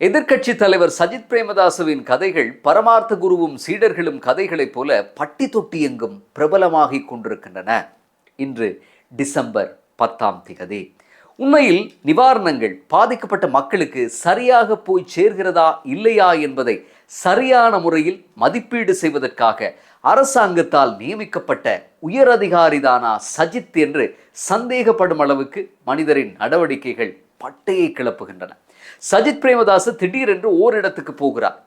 எதிர்க்கட்சி தலைவர் சஜித் பிரேமதாசுவின் கதைகள் பரமார்த்த குருவும் சீடர்களும் கதைகளைப் போல பட்டி தொட்டி எங்கும் பிரபலமாகிக் கொண்டிருக்கின்றன. இன்று டிசம்பர் பத்தாம் திகதி. உண்மையில் நிவாரணங்கள் பாதிக்கப்பட்ட மக்களுக்கு சரியாக போய் சேர்கிறதா இல்லையா என்பதை சரியான முறையில் மதிப்பீடு செய்வதற்காக அரசாங்கத்தால் நியமிக்கப்பட்ட உயரதிகாரிதானா சஜித் என்று சந்தேகப்படும் அளவுக்கு மனிதரின் நடவடிக்கைகள் பட்டையை கிளப்புகின்றன. சஜித் பிரேமதாஸ் திடீரென்று ஓரிடத்துக்கு போகிறார்.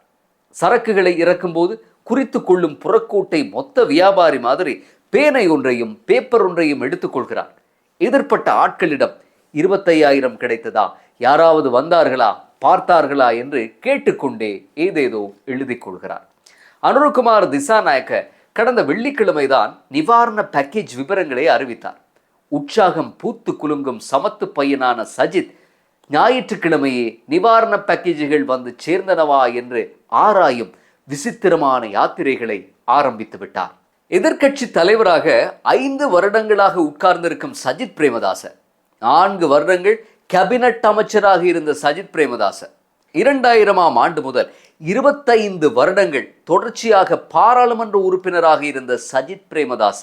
சரக்குகளை இறக்கும்போது குறித்து கொள்ளும் புறக்கோட்டை மொத்த வியாபாரி மாதிரி பேனை ஒன்றையும் பேப்பர் ஒன்றையும் எடுத்துக்கொள்கிறார் எதிர்ப்பட்ட ஆட்களிடம் இருபத்தையாயிரம் கிடைத்ததா? யாராவது வந்தார்களா? பார்த்தார்களா? என்று கேட்டுக்கொண்டே ஏதேதோ எழுதிக் கொள்கிறார். அனுருகுமார் திசாநாயக்க கடந்த வெள்ளிக்கிழமைதான் நிவாரண பேக்கேஜ் விவரங்களை அறிவித்தார். உற்சாகம் பூத்து குலுங்கும் சமத்து பையனான சஜித் ஞாயிற்றுக்கிழமையே நிவாரண பேக்கேஜுகள் வந்து சேர்ந்தனவா என்று ஆராயும் விசித்திரமான யாத்திரைகளை ஆரம்பித்து விட்டார். எதிர்க்கட்சி தலைவராக ஐந்து வருடங்களாக உட்கார்ந்திருக்கும் சஜித் பிரேமதாச நான்கு வருடங்கள் கேபினட் அமைச்சராக இருந்த சஜித் பிரேமதாச இரண்டாயிரமாம் ஆண்டு முதல் இருபத்தைந்து வருடங்கள் தொடர்ச்சியாக பாராளுமன்ற உறுப்பினராக இருந்த சஜித் பிரேமதாச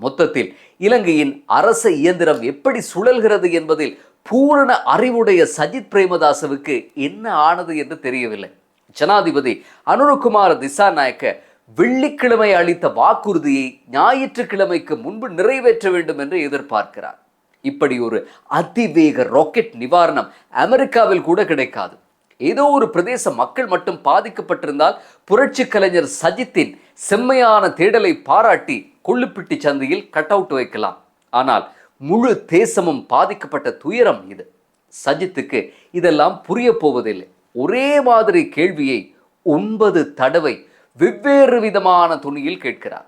மொத்தத்தில் இலங்கையின் அரச இயந்திரம் எப்படி சுழல்கிறது என்பதில் பூரண அறிவுடைய சஜித் பிரேமதாசவுக்கு என்ன ஆனது என்று தெரியவில்லை. ஜனாதிபதி அனுரகுமார் திசாநாயக்க வெள்ளிக்கிழமை அளித்த வாக்குறுதியை ஞாயிற்றுக்கிழமைக்கு முன்பு நிறைவேற்ற வேண்டும் என்று எதிர்பார்க்கிறார். இப்படி ஒரு அதிவேக ராக்கெட் நிவாரணம் அமெரிக்காவில் கூட கிடைக்காது. ஏதோ ஒரு பிரதேச மக்கள் மட்டும் பாதிக்கப்பட்டிருந்தால் புரட்சி கலைஞர் சஜித்தின் செம்மையான தேடலை பாராட்டி கொள்ளுப்பிட்டி சந்தையில் கட் அவுட் வைக்கலாம். ஆனால் முழு தேசமும் பாதிக்கப்பட்ட துயரம் இது. சஜித்துக்கு இதெல்லாம் புரிய போவதில்லை. ஒரே மாதிரி கேள்வியை ஒன்பது தடவை வெவ்வேறு விதமான துணியில் கேட்கிறார்.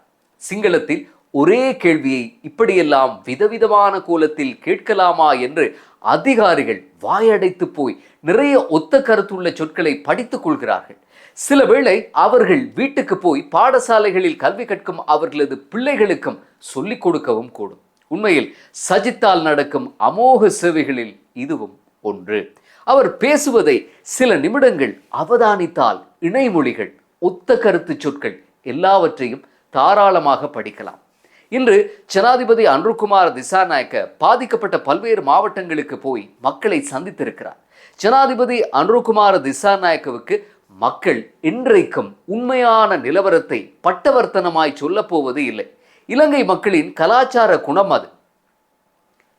சிங்களத்தில் ஒரே கேள்வியை இப்படியெல்லாம் விதவிதமான கோலத்தில் கேட்கலாமா என்று அதிகாரிகள் வாயடைத்து போய் நிறைய ஒத்த கருத்துள்ள சொற்களை படித்துக் கொள்கிறார்கள். சில வேளை அவர்கள் வீட்டுக்கு போய் பாடசாலைகளில் கல்வி கற்கும் அவர்களது பிள்ளைகளுக்கும் சொல்லிக் கொடுக்கவும் கூடும். உண்மையில் சஜித்தால் நடக்கும் அமோக சேவைகளில் இதுவும் ஒன்று. அவர் பேசுவதை சில நிமிடங்கள் அவதானித்தால் இணைமொழிகள் ஒத்த கருத்து சொற்கள் எல்லாவற்றையும் தாராளமாக படிக்கலாம். இன்று ஜனாதிபதி அன்ருகுமார் திசாநாயக்க பாதிக்கப்பட்ட பல்வேறு மாவட்டங்களுக்கு போய் மக்களை சந்தித்திருக்கிறார். ஜனாதிபதி அன்ருகுமார் திசாநாயக்கவுக்கு மக்கள் இன்றைக்கும் உண்மையான நிலவரத்தை பட்டவர்த்தனமாய் சொல்லப்போவது இல்லை. இலங்கை மக்களின் கலாச்சார குணம் அது.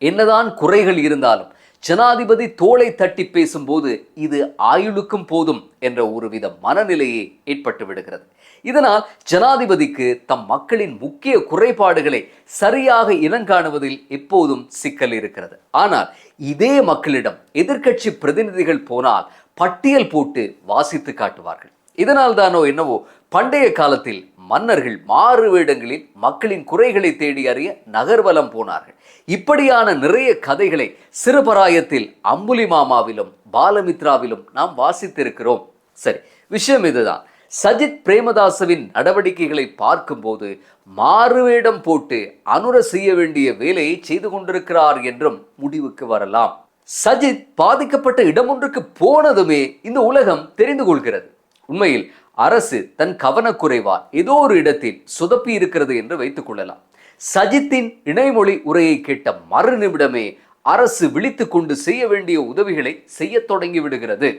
என்னதான் குறைகள் இருந்தாலும் ஜனாதிபதி தோளை தட்டி பேசும்போது இது ஆயுளுக்கும் போதும் என்ற ஒருவித மனநிலையே ஏற்பட்டு விடுகிறது. இதனால் ஜனாதிபதிக்கு தம் மக்களின் முக்கிய குறைபாடுகளை சரியாக இனங்காணுவதில் எப்போதும் சிக்கல் இருக்கிறது. ஆனால் இதே மக்களிடம் எதிர்க்கட்சி பிரதிநிதிகள் போனால் பட்டியல் போட்டு வாசித்து காட்டுவார்கள். இதனால் தானோ என்னவோ பண்டைய காலத்தில் மன்னர்கள் மாறு வேடங்களில் மக்களின் குறைகளை தேடி அறிய நகர்வலம் போனார்கள். இப்படியான நிறைய கதைகளை சிறுபராயத்தில் அம்புலி மாமாவிலும் பாலமித்ராவிலும் நாம் வாசித்திருக்கிறோம். சரி விஷயம் இதுதான். சஜித் பிரேமதாசவின் நடவடிக்கைகளை பார்க்கும்போது மாறுவேடம் போட்டு அனுர செய்ய வேண்டிய வேலையை செய்து கொண்டிருக்கிறார் என்றும் முடிவுக்கு வரலாம். சஜித் பாதிக்கப்பட்ட இடம் ஒன்றுக்கு போனதுமே இந்த உலகம் தெரிந்து கொள்கிறது. உண்மையில் அரசு தன் கவனக்குறைவால் ஏதோ ஒரு இடத்தில் சொதப்பி இருக்கிறது என்று வைத்துக் கொள்ளலாம். சஜித்தின் இணைமொழி உரையை கேட்ட மறு நிமிடமே அரசு விழித்து கொண்டு செய்ய வேண்டிய உதவிகளை செய்ய தொடங்கி விடுகிறது.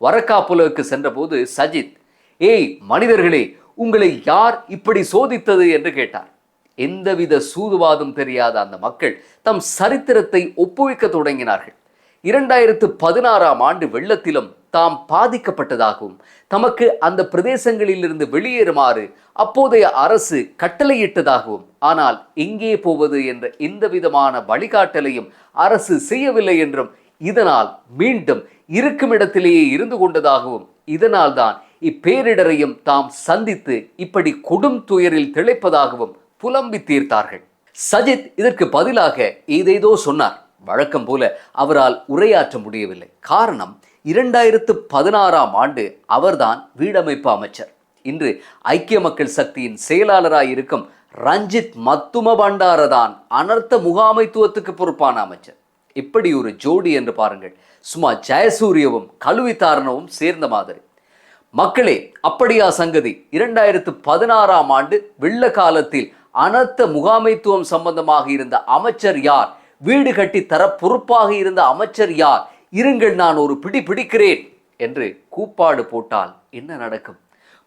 வரக்காப்புலவுக்கு சென்றபோது சஜித் ஏய் மனிதர்களே உங்களை யார் இப்படி சோதித்தது? என்று கேட்டார். எந்தவித சூதுவாதம் தெரியாத அந்த மக்கள் தம் சரித்திரத்தை ஒப்புவிக்க தொடங்கினார்கள். இரண்டாயிரத்து பதினாறாம் ஆண்டு வெள்ளத்திலும் தாம் பாதிக்கப்பட்டதாகவும் தமக்கு அந்த பிரதேசங்களிலிருந்து வெளியேறுமாறு அப்போதைய அரசு கட்டளையிட்டதாகவும் ஆனால் எங்கே போவது என்ற எந்த விதமான வழிகாட்டலையும் அரசு செய்யவில்லை என்றும் இதனால் மீண்டும் இருக்கும் இடத்திலேயே இருந்து கொண்டதாகவும் இதனால்தான் இப்பேரிடரையும் தாம் சந்தித்து இப்படி கொடும் துயரில் திளைப்பதாகவும் புலம்பி தீர்த்தார்கள். சஜித் இதற்கு பதிலாக ஏதேதோ சொன்னார். வழக்கம் போல அவரால் உரையாற்ற முடியவில்லை. காரணம் இரண்டாயிரத்து பதினாறாம் ஆண்டு அவர்தான் வீடமைப்பு அமைச்சர். இன்று ஐக்கிய மக்கள் சக்தியின் செயலாளராக இருக்கும் ரஞ்சித் மத்தும பண்டாரதான் அனர்த்த முகாமைத்துவத்துக்கு பொறுப்பான அமைச்சர். இப்படி ஒரு ஜோடி என்று பாருங்கள். சும்மா ஜெயசூரியவும் கழுவித்தாரணவும் சேர்ந்த மாதிரி. மக்களே அப்படியா சங்கதி இரண்டாயிரத்து பதினாறாம் ஆண்டு வெள்ள காலத்தில் அனர்த்த முகாமைத்துவம் சம்பந்தமாக இருந்த அமைச்சர் யார்? வீடு கட்டி தர பொறுப்பாக இருந்த அமைச்சர் யார்? இருங்கள் நான் ஒரு பிடி பிடிக்கிறேன் என்று கூப்பாடு போட்டால் என்ன நடக்கும்?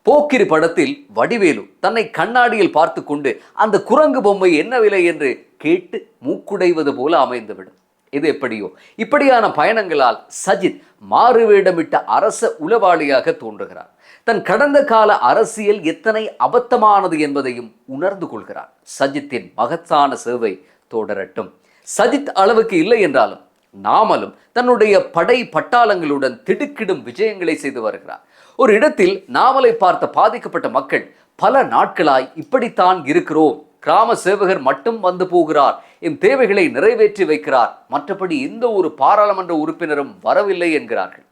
போக்கிரி படத்தில் வடிவேலு தன்னை கண்ணாடியில் பார்த்து கொண்டு அந்த குரங்கு பொம்மை என்ன விலை என்று கேட்டு மூக்குடைவது போல அமைந்துவிடும். இது எப்படியோ? இப்படியான பயணங்களால் சஜித் மாறுவேடமிட்ட அரச உளவாளியாக தோன்றுகிறார். தன் கடந்த கால அரசியல் எத்தனை அபத்தமானது என்பதையும் உணர்ந்து கொள்கிறார். சஜித்தின் மகத்தான சேவை தொடரட்டும். சஜித் அளவுக்கு இல்லை என்றாலும் நாமலும் தன்னுடைய படை பட்டாளங்களுடன் திடுக்கிடும் விஜயங்களை செய்து வருகிறார். ஒரு இடத்தில் நாவலை பார்த்த பாதிக்கப்பட்ட மக்கள் பல நாட்களாய் இப்படித்தான் இருக்கிறோம். கிராம சேவகர் மட்டும் வந்து போகிறார். என் தேவைகளை நிறைவேற்றி வைக்கிறார். மற்றபடி எந்த ஒரு பாராளுமன்ற உறுப்பினரும் வரவில்லை என்கிறார்கள்.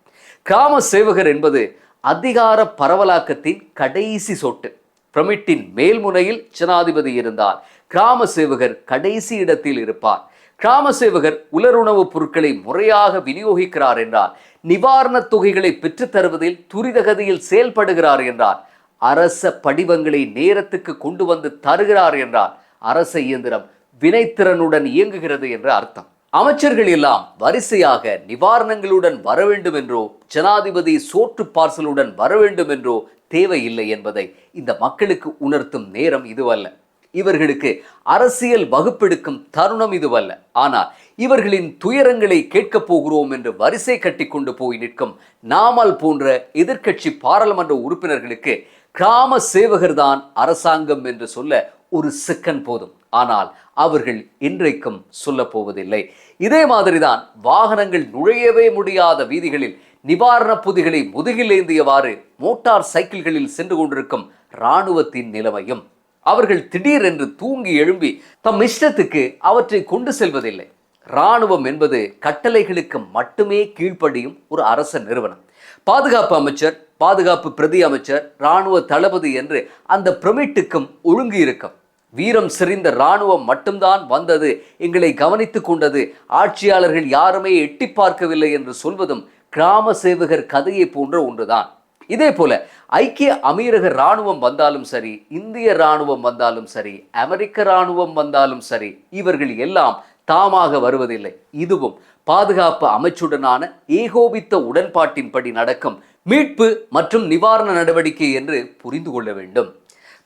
கிராம சேவகர் என்பது அதிகார பரவலாக்கத்தின் கடைசி சொட்டு. பிரமிட்டின் மேல்முனையில் ஜனாதிபதி இருந்தால் கிராம சேவகர் கடைசி இடத்தில் இருப்பார். கிராம சேவகர் உலருணவுப் பொருட்களை முறையாக விநியோகிக்கிறார் என்றால் நிவாரணத் தொகைகளை பெற்றுத்தருவதில் துரிதகதியில் செயல்படுகிறார் என்றால் அரச படிவங்களை நேரத்துக்கு கொண்டு வந்து தருகிறார் என்றால் அரச இயந்திரம் வினைத்திறனுடன் இயங்குகிறது என்று அர்த்தம். அமைச்சர்கள் எல்லாம் வரிசையாக நிவாரணங்களுடன் வர வேண்டும் என்றோ ஜனாதிபதி சோற்று பார்சலுடன் வர வேண்டும் என்றோ தேவையில்லை என்பதை இந்த மக்களுக்கு உணர்த்தும் நேரம் இதுவல்ல. இவர்களுக்கு அரசியல் வகுப்பெடுக்கும் தருணம் இதுவல்ல. ஆனால் இவர்களின் துயரங்களை கேட்கப் போகிறோம் என்று வரிசை கட்டி கொண்டு போய் நிற்கும் நாமல் போன்ற எதிர்க்கட்சி பாராளுமன்ற உறுப்பினர்களுக்கு கிராம சேவகர்தான் அரசாங்கம் என்று சொல்ல ஒரு செகண்ட் போதும். ஆனால் அவர்கள் இன்றைக்கும் சொல்ல போவதில்லை. இதே மாதிரிதான் வாகனங்கள் நுழையவே முடியாத வீதிகளில் நிவாரணப் பொதிகளை முதுகில் ஏந்தியவாறு மோட்டார் சைக்கிள்களில் சென்று கொண்டிருக்கும் இராணுவத்தின் நிலைமையும் அவர்கள் திடீரென்று தூங்கி எழும்பி தம் இஷ்டத்துக்கு அவற்றை கொண்டு செல்வதில்லை. இராணுவம் என்பது கட்டளைகளுக்கு மட்டுமே கீழ்ப்படியும் ஒரு அரச நிறுவனம். பாதுகாப்பு அமைச்சர் பாதுகாப்பு பிரதி அமைச்சர் இராணுவ தளபதி என்று அந்த பிரமிட்டுக்கும் ஒழுங்கு இருக்கும். வீரம் செறிந்த இராணுவம் மட்டும்தான் வந்தது எங்களை கவனித்துக் கொண்டது. ஆட்சியாளர்கள் யாருமே எட்டி பார்க்கவில்லை என்று சொல்வதும் கிராம சேவகர் கதையை போன்ற ஒன்றுதான். இதே போல ஐக்கிய அமீரக இராணுவம் வந்தாலும் சரி இந்திய இராணுவம் வந்தாலும் சரி அமெரிக்க இராணுவம் வந்தாலும் சரி இவர்கள் எல்லாம் தாமாக வருவதில்லை. இதுவும் பாதுகாப்பு அமைச்சுடனான ஏகோபித்த உடன்பாட்டின்படி நடக்கும் மீட்பு மற்றும் நிவாரண நடவடிக்கை என்று புரிந்து கொள்ள வேண்டும்.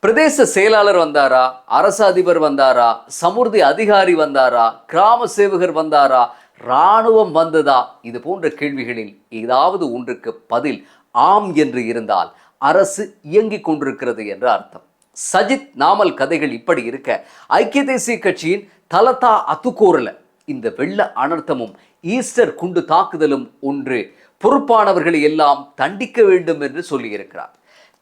பிரதேச செயலாளர் வந்தாரா? அரசு அதிபர் வந்தாரா? சமுர்தி அதிகாரி வந்தாரா? கிராம சேவகர் வந்தாரா? இராணுவம் வந்ததா? இது போன்ற கேள்விகளில் ஏதாவது ஒன்றுக்கு பதில் ஆம் என்று இருந்தால் அரசு இயங்கிக் கொண்டிருக்கிறது என்று அர்த்தம். சஜித் நாமல் கதைகள் இப்படி இருக்க ஐக்கிய தேசிய கட்சியின் தலதா அத்துக்கோரல இந்த வெள்ள அனர்த்தமும் ஈஸ்டர் குண்டு தாக்குதலும் ஒன்று பொறுப்பானவர்களை எல்லாம் தண்டிக்க வேண்டும் என்று சொல்லியிருக்கிறார்.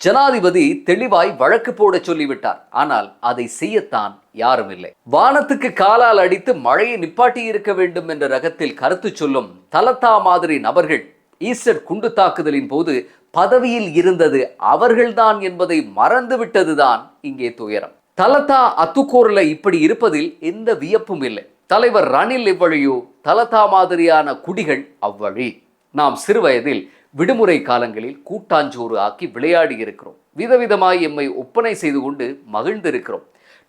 ஜனாதிபதி தெளிவாய் வழக்கு போட சொல்லிவிட்டார். ஆனால் அதை செய்யத்தான் யாரும் இல்லை வானத்துக்கு காலால் அடித்து மழையை நிப்பாட்டி இருக்க வேண்டும் என்ற ரகத்தில் கருத்து சொல்லும் தலத்தா மாதிரி நபர்கள் ஈஸ்டர் குண்டு தாக்குதலின் போது பதவியில் இருந்தது அவர்கள்தான் என்பதை மறந்துவிட்டதுதான் இங்கே துயரம். தலதா அத்துக்கோரில் இப்படி இருப்பதில் எந்த வியப்பும் இல்லை. தலைவர் ரணில் இவ்வழியோ தலதா மாதிரியான குடிகள் அவ்வழி. நாம் சிறுவயதில் விடுமுறை காலங்களில் கூட்டாஞ்சோறு ஆக்கி விளையாடி இருக்கிறோம். விதவிதமாய் எம்மை ஒப்பனை செய்து கொண்டு மகிழ்ந்திருக்கிறோம்.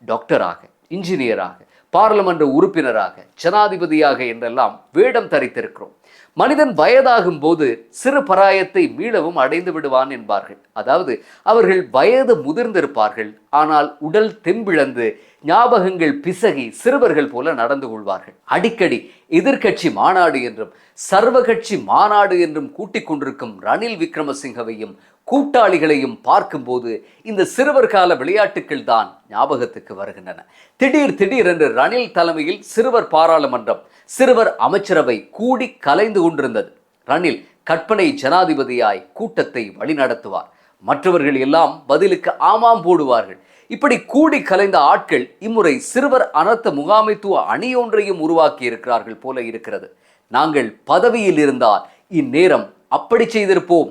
டாக்டராக இன்ஜினியராக பார்லமென்ற உறுப்பினராக ஜனாதிபதியாக என்றெல்லாம் வேடம் தரித்திருக்கிறோம். மனிதன் வயதாகும் போது சிறு பராயத்தை மீளவும் அடைந்து விடுவான் என்பார்கள். அதாவது அவர்கள் வயது முதிர்ந்திருப்பார்கள். ஆனால் உடல் தெம்பிழந்து ஞாபகங்கள் பிசகி சிறுவர்கள் போல நடந்து கொள்வார்கள். அடிக்கடி எதிர்க்கட்சி மாநாடு என்றும் சர்வகட்சி மாநாடு என்றும் கூட்டிக் கொண்டிருக்கும் ரணில் விக்ரமசிங்கவையும் கூட்டாளிகளையும் பார்க்கும்போது இந்த சிறுவர் கால விளையாட்டுக்கள் தான் ஞாபகத்துக்கு வருகின்றன. திடீர் திடீர் என்று ரணில் தலைமையில் சிறுவர் பாராளுமன்றம் சிறுவர் அமைச்சரவை கூடி கலைந்து கொண்டிருந்தது. ரணில் கற்பனை ஜனாதிபதியாய் கூட்டத்தை வழிநடத்துவார். மற்றவர்கள் எல்லாம் பதிலுக்கு ஆமாம் போடுவார்கள். இப்படி கூடி கலைந்த ஆட்கள் இம்முறை சிறுவர் அனர்த்த முகாமைத்துவ அணியொன்றையும் உருவாக்கி இருக்கிறார்கள் போல இருக்கிறது. நாங்கள் பதவியில் இருந்தால் இந்நேரம் அப்படி செய்திருப்போம்.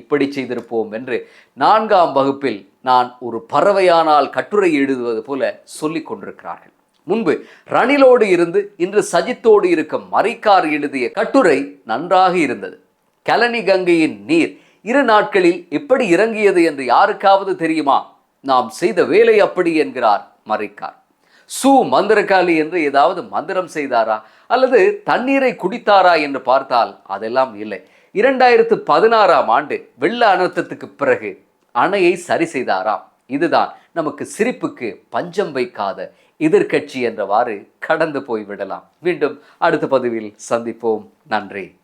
இப்படி செய்திருப்போம் என்று நான்காம் வகுப்பில் நான் ஒரு பறவையானால் கட்டுரை எழுதுவது போல சொல்லிக் கொண்டிருக்கிறார்கள். முன்பு ரணிலோடு இருந்து இன்று சஜித்தோடு இருக்கும் மறைக்கார் எழுதிய கட்டுரை நன்றாக இருந்தது. கலனி கங்கையின் நீர் இரு நாட்களில் எப்படி இறங்கியது என்று யாருக்காவது தெரியுமா? நாம் செய்த வேலை அப்படி என்கிறார் மறைக்கார். சு மந்திரகாளி என்று ஏதாவது மந்திரம் செய்தாரா? அல்லது தண்ணீரை குடித்தாரா என்று பார்த்தால் அதெல்லாம் இல்லை. இரண்டாயிரத்து பதினாறாம் ஆண்டு வெள்ள அனர்த்தத்துக்கு பிறகு அணையை சரி செய்தாராம். இதுதான் நமக்கு சிரிப்புக்கு பஞ்சம் வைக்காத எதிர்க்கட்சி என்றவாறு கடந்து போய்விடலாம். மீண்டும் அடுத்த பதிவில் சந்திப்போம். நன்றி.